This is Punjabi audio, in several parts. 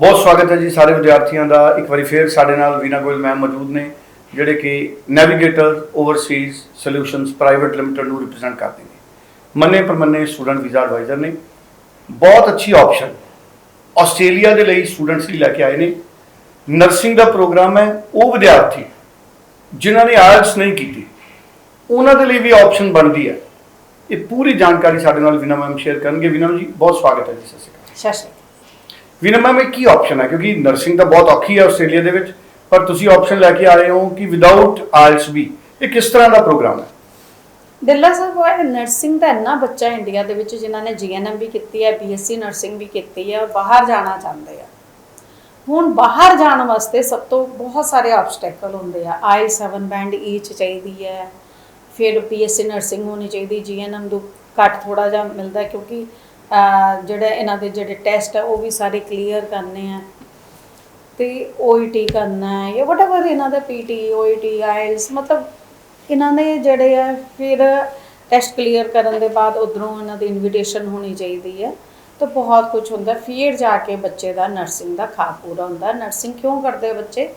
ਬਹੁਤ ਸਵਾਗਤ ਹੈ ਜੀ ਸਾਰੇ ਵਿਦਿਆਰਥੀਆਂ ਦਾ। ਇੱਕ ਵਾਰੀ ਫੇਰ ਸਾਡੇ ਨਾਲ ਵੀਨਾ ਗੋਇਲ ਮੈਮ ਮੌਜੂਦ ਨੇ, ਜਿਹੜੇ ਕਿ navigator overseas solutions private limited ਨੂੰ ਰਿਪਰੈਜ਼ੈਂਟ ਕਰਦੇ ਨੇ। ਮੰਨੇ ਪ੍ਰਮੰਨੇ ਸਟੂਡੈਂਟ ਵੀਜ਼ਾ ਐਡਵਾਈਜ਼ਰ ਨੇ। ਬਹੁਤ ਅੱਛੀ ਆਪਸ਼ਨ ਆਸਟ੍ਰੇਲੀਆ ਦੇ ਲਈ ਸਟੂਡੈਂਟਸ ਲਈ ਲੈ ਕੇ ਆਏ ਨੇ। ਨਰਸਿੰਗ ਦਾ ਪ੍ਰੋਗਰਾਮ ਹੈ, ਉਹ ਵਿਦਿਆਰਥੀ ਜਿਨ੍ਹਾਂ ਨੇ ਆਇਲਟਸ ਨਹੀਂ ਕੀਤੀ, ਉਹਨਾਂ ਦੇ ਲਈ ਵੀ ਆਪਸ਼ਨ ਬਣਦੀ ਹੈ। ਇਹ ਪੂਰੀ ਜਾਣਕਾਰੀ ਸਾਡੇ ਨਾਲ ਵੀਨਾ ਮੈਮ ਸ਼ੇਅਰ ਕਰਨਗੇ। ਵੀਨਾ ਜੀ, ਬਹੁਤ ਸਵਾਗਤ ਹੈ ਜੀ, ਸਤਿ ਸ਼੍ਰੀ ਅਕਾਲ। ਸਤਿ ਸ਼੍ਰੀ ਅਕਾਲ। ਵੀਨਾ ਮੈਮ ਕੀ ਆਪਸ਼ਨ ਹੈ? ਕਿਉਂਕਿ ਨਰਸਿੰਗ ਤਾਂ ਬਹੁਤ ਔਖੀ ਹੈ ਆਸਟ੍ਰੇਲੀਆ ਦੇ ਵਿੱਚ, ਪਰ ਤੁਸੀਂ ਆਪਸ਼ਨ ਲੈ ਕੇ ਆਏ ਹੋ ਕਿ ਵਿਦਆਊਟ ਆਇਲਸ ਵੀ ਇਹ ਕਿਸ ਤਰ੍ਹਾਂ ਦਾ ਪ੍ਰੋਗਰਾਮ ਹੈ? ਬਿਰਲਾ ਸਾਹਿਬ ਨਰਸਿੰਗ ਦਾ ਇੰਨਾ ਬੱਚਾ ਇੰਡੀਆ ਦੇ ਵਿੱਚ ਜਿਨ੍ਹਾਂ ਨੇ ਜੀਐਨਐਮ ਵੀ ਕੀਤੀ ਹੈ ਬੀਐਸਸੀ ਨਰਸਿੰਗ ਵੀ ਕੀਤੀ ਹੈ ਔਰ ਬਾਹਰ ਜਾਣਾ ਚਾਹੁੰਦੇ ਆ। ਹੁਣ ਬਾਹਰ ਜਾਣ ਵਾਸਤੇ ਸਭ ਤੋਂ ਬਹੁਤ ਸਾਰੇ ਆਬਸਟੈਕਲ ਹੁੰਦੇ ਆ। ਆਈ 7 ਬੈਂਡ ਈਚ ਚਾਹੀਦੀ ਹੈ, ਫਿਰ ਬੀਐਸਸੀ ਨਰਸਿੰਗ ਹੋਣੀ ਚਾਹੀਦੀ ਜੀਐਨਐਮ ਤੋਂ ਘੱਟ ਥੋੜਾ ਜਿਹਾ ਮਿਲਦਾ ਕਿਉਂਕਿ ਜਿਹੜੇ ਇਹਨਾਂ ਦੇ ਜਿਹੜੇ ਟੈਸਟ ਆ, ਉਹ ਵੀ ਸਾਰੇ ਕਲੀਅਰ ਕਰਨੇ ਆ। ਤੇ OET ਕਰਨਾ ਹੈ, ਜਾਂ ਵਟਐਵਰ ਇਹਨਾਂ ਦਾ PT OET IELTS ਮਤਲਬ ਇਹਨਾਂ ਦੇ ਜਿਹੜੇ ਆ, ਫਿਰ ਟੈਸਟ ਕਲੀਅਰ ਕਰਨ ਦੇ ਬਾਅਦ ਉਧਰੋਂ ਇਹਨਾਂ ਦੀ ਇਨਵੀਟੇਸ਼ਨ ਹੋਣੀ ਚਾਹੀਦੀ ਹੈ। ਤਾਂ ਬਹੁਤ ਕੁਝ ਹੁੰਦਾ, ਫਿਰ ਜਾ ਕੇ ਬੱਚੇ ਦਾ ਨਰਸਿੰਗ ਦਾ ਖਾ ਪੂਰਾ ਹੁੰਦਾ। ਨਰਸਿੰਗ ਕਿਉਂ ਕਰਦੇ ਬੱਚੇ?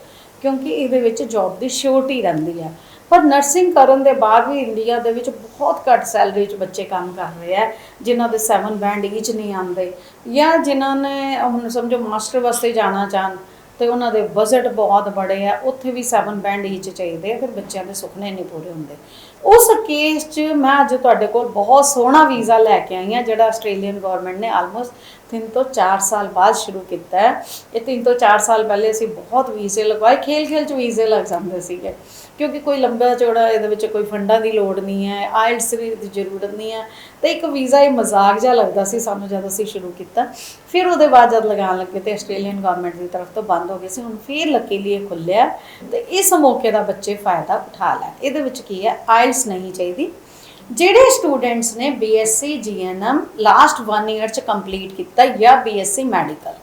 ਕਿਉਂਕਿ ਇਹਦੇ ਵਿੱਚ ਜੌਬ ਦੀ ਸ਼ੋਰਟੀ ਰਹਿੰਦੀ ਹੈ ਪਰ ਨਰਸਿੰਗ ਕਰਨ ਦੇ ਬਾਅਦ ਵੀ ਇੰਡੀਆ ਦੇ ਵਿੱਚ ਬਹੁਤ ਘੱਟ ਸੈਲਰੀ 'ਚ ਬੱਚੇ ਕੰਮ ਕਰ ਰਹੇ ਆ, ਜਿਨ੍ਹਾਂ ਦੇ 7 ਬੈਂਡ ਈਚ ਨਹੀਂ ਆਉਂਦੇ ਜਾਂ ਜਿਨ੍ਹਾਂ ਨੇ ਹੁਣ ਸਮਝੋ ਮਾਸਟਰ ਵਾਸਤੇ ਜਾਣਾ ਚਾਹਨ ਤੇ ਉਹਨਾਂ ਦੇ ਬਜਟ ਬਹੁਤ ਬੜੇ ਆ, ਉੱਥੇ ਵੀ 7 ਬੈਂਡ ਈਚ ਚਾਹੀਦੇ ਆ, ਫਿਰ ਬੱਚਿਆਂ ਦੇ ਸੁਪਨੇ ਨਹੀਂ ਪੂਰੇ ਹੁੰਦੇ। ਉਸ ਕੇਸ 'ਚ ਮੈਂ ਅੱਜ ਤੁਹਾਡੇ ਕੋਲ ਬਹੁਤ ਸੋਹਣਾ ਵੀਜ਼ਾ ਲੈ ਕੇ ਆਈ ਹਾਂ, ਜਿਹੜਾ ਆਸਟ੍ਰੇਲੀਅਨ ਗਵਰਨਮੈਂਟ ਨੇ ਆਲਮੋਸਟ 3 ਤੋਂ 4 ਸਾਲ ਬਾਅਦ ਸ਼ੁਰੂ ਕੀਤਾ ਹੈ। ਇਹ 3 ਤੋਂ 4 ਸਾਲ ਪਹਿਲੇ ਅਸੀਂ ਬਹੁਤ ਵੀਜ਼ੇ ਲਗਵਾਏ। ਖੇਲ ਖੇਲ 'ਚ ਵੀਜ਼ੇ ਲੱਗ ਜਾਂਦੇ ਸੀਗੇ। ਕਿਉਂਕਿ ਕੋਈ ਲੰਬਾ ਚੌੜਾ ਇਹਦੇ ਵਿੱਚ ਕੋਈ ਫੰਡਾਂ ਦੀ ਲੋੜ ਨਹੀਂ ਹੈ ਆਇਲਟਸ ਦੀ ਜ਼ਰੂਰਤ ਨਹੀਂ ਹੈ। ਤੇ ਇੱਕ ਵੀਜ਼ਾ ਇਹ ਮਜ਼ਾਕ ਜਿਹਾ ਲੱਗਦਾ ਸੀ ਸਾਨੂੰ ਜਦ ਅਸੀਂ ਸ਼ੁਰੂ ਕੀਤਾ। ਫਿਰ ਉਹਦੇ ਬਾਅਦ ਜਦ ਲਗਾਉਣ ਲੱਗੇ ਤੇ ਆਸਟ੍ਰੇਲੀਅਨ ਗਵਰਨਮੈਂਟ ਦੀ ਤਰਫ ਤੋਂ ਬੰਦ ਹੋ ਗਏ ਸੀ। ਹੁਣ ਫਿਰ ਲੱਕੀਲੀ ਇਹ ਖੁੱਲਿਆ ਤੇ ਇਸ ਮੌਕੇ ਦਾ ਬੱਚੇ ਫਾਇਦਾ ਉਠਾ ਲੈਣ। ਇਹਦੇ ਵਿੱਚ ਕੀ ਹੈ? ਆਇਲਟਸ ਨਹੀਂ ਚਾਹੀਦੀ। ਜਿਹੜੇ ਸਟੂਡੈਂਟਸ ਨੇ ਬੀਐਸਸੀ ਜੀਐਨਐਮ ਲਾਸਟ 1 ਇਅਰ ਚ ਕੰਪਲੀਟ ਕੀਤਾ ਜਾਂ ਬੀਐਸਸੀ ਮੈਡੀਕਲ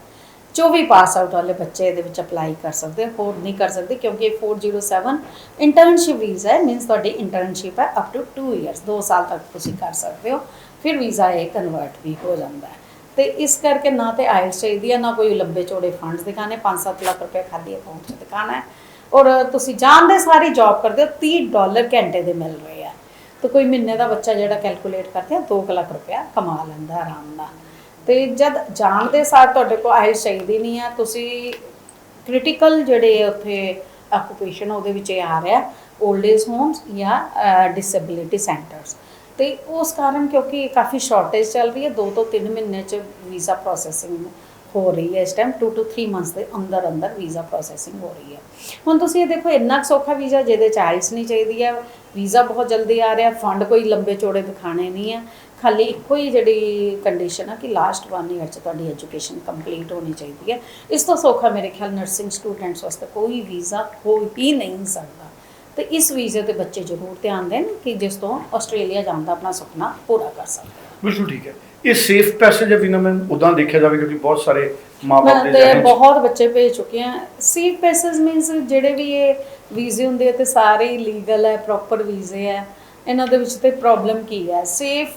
24 ਪਾਸ ਆਊਟ ਵਾਲੇ ਬੱਚੇ ਇਹਦੇ ਵਿੱਚ ਅਪਲਾਈ ਕਰ ਸਕਦੇ, ਹੋਰ ਨਹੀਂ ਕਰ ਸਕਦੇ ਕਿਉਂਕਿ ਇਹ 407 ਇੰਟਰਨਸ਼ਿਪ ਵੀਜ਼ਾ ਹੈ ਮੀਨਸ ਤੁਹਾਡੀ ਇੰਟਰਨਸ਼ਿਪ ਹੈ ਅਪ ਟੂ 2 ਇਅਰਸ 2 ਸਾਲ ਤੱਕ ਤੁਸੀਂ ਕਰ ਸਕਦੇ ਹੋ, ਫਿਰ ਵੀਜ਼ਾ ਇਹ ਕਨਵਰਟ ਵੀ ਹੋ ਜਾਂਦਾ ਹੈ। ਤੇ ਇਸ ਕਰਕੇ ਨਾ ਤੇ ਆਇਲਸ ਚਾਹੀਦੀ ਹੈ, ਨਾ ਕੋਈ ਲੰਬੇ ਚੌੜੇ ਫੰਡਸ ਦਿਖਾਣੇ 5-7 ਲੱਖ ਰੁਪਏ ਖਾਲੀ ਅਕਾਊਂਟ 'ਚ ਦਿਖਾਣਾ ਹੈ। ਔਰ ਤੁਸੀਂ ਜਾਣਦੇ ਸਾਰੀ ਜੌਬ ਕਰਦੇ ਹੋ 30 ਡਾਲਰ ਘੰਟੇ ਦੇ ਮਿਲ ਰਹੇ ਆ। ਤਾਂ ਕੋਈ ਮਹੀਨੇ ਦਾ ਬੱਚਾ ਜਿਹੜਾ ਕੈਲਕੂਲੇਟ ਕਰਦੇ ਆ 2 ਲੱਖ ਰੁਪਇਆ ਕਮਾ ਲੈਂਦਾ ਆਰਾਮ ਨਾਲ। ਤੇ ਜਦ ਜਾਣ ਦੇ ਸਾਰ ਤੁਹਾਡੇ ਕੋਲ ਆਇਲਸ ਚਾਹੀਦੀ ਨਹੀਂ ਆ, ਤੁਸੀਂ ਕ੍ਰਿਟੀਕਲ ਜਿਹੜੇ ਉੱਥੇ ਆਕੂਪੇਸ਼ਨ ਉਹਦੇ ਵਿੱਚ ਇਹ ਆ ਰਿਹਾ 올ਡ ਏਜ ਹੋਮਸ ਜਾਂ ਡਿਸੇਬਿਲਿਟੀ ਸੈਂਟਰਸ ਤੇ ਉਸ ਕਾਰਨ ਕਿਉਂਕਿ ਕਾਫੀ ਸ਼ਾਰਟੇਜ ਚੱਲ ਰਹੀ ਹੈ 2 ਤੋਂ 3 ਮਹੀਨੇ ਚ ਵੀਜ਼ਾ ਪ੍ਰੋਸੈਸਿੰਗ ਹੋ ਰਹੀ ਹੈ ਇਸ ਟਾਈਮ 2 ਟੂ 3 ਮੰਥਸ ਦੇ ਅੰਦਰ ਅੰਦਰ ਵੀਜ਼ਾ ਪ੍ਰੋਸੈਸਿੰਗ ਹੋ ਰਹੀ ਹੈ। ਹੁਣ ਤੁਸੀਂ ਇਹ ਦੇਖੋ, ਇੰਨਾ ਕੁ ਸੌਖਾ ਵੀਜ਼ਾ ਜਿਹਦੇ ਚ ਆਇਲਸ ਨਹੀਂ ਚਾਹੀਦੀ ਹੈ। ਵੀਜ਼ਾ ਬਹੁਤ ਜਲਦੀ ਆ ਰਿਹਾ ਫੰਡ ਕੋਈ ਲੰਬੇ ਚੌੜੇ ਦਿਖਾਣੇ ਨਹੀਂ ਹੈ। ਖਾਲੀ ਇੱਕੋ ਹੀ ਜਿਹੜੀ ਕੰਡੀਸ਼ਨ ਆ ਕਿ ਲਾਸਟ 1 ਇਅਰ ਚ ਤੁਹਾਡੀ ਐਜੂਕੇਸ਼ਨ ਕੰਪਲੀਟ ਹੋਣੀ ਚਾਹੀਦੀ ਹੈ। ਇਸ ਤੋਂ ਸੌਖਾ ਮੇਰੇ ਖਿਆਲ ਨਰਸਿੰਗ ਸਟੂਡੈਂਟਸ ਵਾਸਤੇ ਕੋਈ ਵੀਜ਼ਾ ਹੋ ਹੀ ਨਹੀਂ ਸਕਦਾ। ਤੇ ਇਸ ਵੀਜ਼ੇ ਤੇ ਬੱਚੇ ਜ਼ਰੂਰ ਧਿਆਨ ਦੇਣ ਕਿ ਜਿਸ ਤੋਂ ਆਸਟ੍ਰੇਲੀਆ ਜਾਣ ਦਾ ਆਪਣਾ ਸੁਪਨਾ ਪੂਰਾ ਕਰ ਸਕਣ ਬਿਲਕੁਲ ਠੀਕ ਹੈ। ਇਹ ਸੇਫ ਪੈਸੇਜ ਹੈ ਵੀਨਾ ਮੈਮ ਉਦਾਂ ਦੇਖਿਆ ਜਾਵੇ ਕਿਉਂਕਿ ਬਹੁਤ ਸਾਰੇ ਮਾਪੇ ਮੈਂ ਦੇ ਤੇ ਬਹੁਤ ਬੱਚੇ ਭੇਜ ਚੁੱਕੇ ਆ ਸੇਫ ਪੈਸਸ ਮੀਨਸ ਜਿਹੜੇ ਵੀ ਇਹ ਵੀਜ਼ੇ ਹੁੰਦੇ ਆ ਤੇ ਸਾਰੇ ਲੀਗਲ ਹੈ ਪ੍ਰੋਪਰ ਵੀਜ਼ੇ ਹੈ। ਇਹਨਾਂ ਦੇ ਵਿੱਚ ਤੇ ਪ੍ਰੋਬਲਮ ਕੀ ਹੈ? ਸੇਫ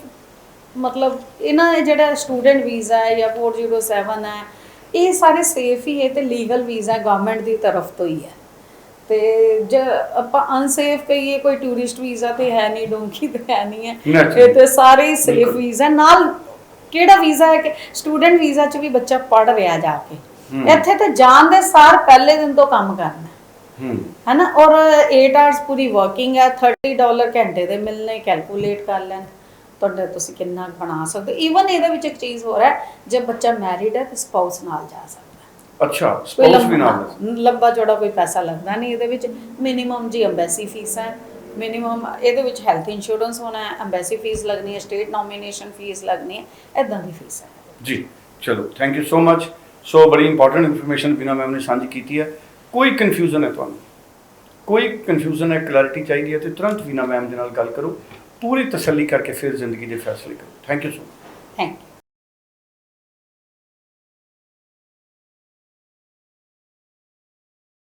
ਮਤਲਬ ਇਹਨਾਂ ਜਿਹੜਾ ਸਟੂਡੈਂਟ ਵੀਜ਼ਾ ਹੈ ਜਾਂ 407 ਹੈ ਇਹ ਸਾਰੇ ਸੇਫ ਹੀ ਹੈ ਤੇ ਲੀਗਲ ਵੀਜ਼ਾ ਗਵਰਨਮੈਂਟ ਦੀ ਤਰਫ ਤੋਂ ਹੀ ਹੈ। ਤੇ ਜੇ ਆਪਾਂ ਅਨਸੇਫ ਕਹੀਏ ਕੋਈ ਟੂਰਿਸਟ ਵੀਜ਼ਾ ਤੇ ਹੈ ਨਹੀਂ ਡੋਂਕੀ ਤੇ ਹੈ ਨਹੀਂ ਹੈ. ਇਹ ਤੇ ਸਾਰੇ ਹੀ ਸੇਫ। ਵੀਜ਼ਾ ਨਾਲ ਕਿਹੜਾ ਵੀਜ਼ਾ ਹੈ ਕਿ ਸਟੂਡੈਂਟ ਵੀਜ਼ਾ 'ਚ ਵੀ ਬੱਚਾ ਪੜ ਰਿਹਾ ਜਾ ਕੇ ਹਮ। ਇੱਥੇ ਤੇ ਜਾਣ ਦੇ ਸਾਰ ਪਹਿਲੇ ਦਿਨ ਤੋਂ ਕੰਮ ਕਰਨਾ ਹੂੰ ਹੈ ਨਾ ਔਰ 8 ਆਵਰਸ ਪੂਰੀ ਵਰਕਿੰਗ ਹੈ 30 ਡਾਲਰ ਘੰਟੇ ਦੇ ਮਿਲਨੇ ਕੈਲਕੂਲੇਟ ਕਰ ਲੈਣ ਤੁਹਾਡੇ ਤੁਸੀਂ ਕਿੰਨਾ ਬਣਾ ਸਕਦੇ ਈਵਨ ਇਹਦੇ ਵਿੱਚ ਇੱਕ ਚੀਜ਼ ਹੋ ਰਿਹਾ ਹੈ, ਜੇ ਬੱਚਾ ਮੈਰਿਡ ਹੈ ਤੇ ਸਪਾਊਸ ਨਾਲ ਜਾ ਸਕਦਾ। ਅੱਛਾ ਸਪਾਊਸ ਵੀ ਨਾਲ ਲੰਬਾ ਲੰਬਾ ਚੌੜਾ ਕੋਈ ਪੈਸਾ ਲੱਗਦਾ ਨਹੀਂ ਇਹਦੇ ਵਿੱਚ ਮਿਨੀਮਮ ਜੀ ਐਮਬੈਸੀ ਫੀਸ ਹੈ। ਮਿਨੀਮਮ ਇਹਦੇ ਵਿੱਚ ਹੈਲਥ ਇੰਸ਼ੋਰੈਂਸ ਹੋਣਾ ਹੈ ਐਮਬੈਸੀ ਫੀਸ ਲੱਗਣੀ ਹੈ ਸਟੇਟ ਨੋਮੀਨੇਸ਼ਨ ਫੀਸ ਲੱਗਣੀ ਹੈ ਇਦਾਂ ਦੀ ਫੀਸ ਹੈ। ਜੀ ਚਲੋ thank you so much so ਬੜੀ ਇੰਪੋਰਟੈਂਟ ਇਨਫੋਰਮੇਸ਼ਨ ਬਿਨਾ ਮੈਮ ਨੇ ਸਾਂਝੀ ਕੀਤੀ ਹੈ। ਕੋਈ ਕਨਫਿਊਜ਼ਨ ਹੈ ਤੁਹਾਨੂੰ? ਕੋਈ ਕਨਫਿਊਜ਼ਨ ਹੈ ਕਲੈਰਿਟੀ ਚਾਹੀਦੀ ਹੈ ਤੇ ਤੁਰੰਤ ਬਿਨਾ ਮੈਮ ਦੇ ਨਾਲ ਗੱਲ ਕਰੋ। ਪੂਰੀ ਤਸੱਲੀ ਕਰਕੇ ਫਿਰ ਜ਼ਿੰਦਗੀ ਦੇ ਫੈਸਲੇ ਕਰੋ। Thank you so much thank you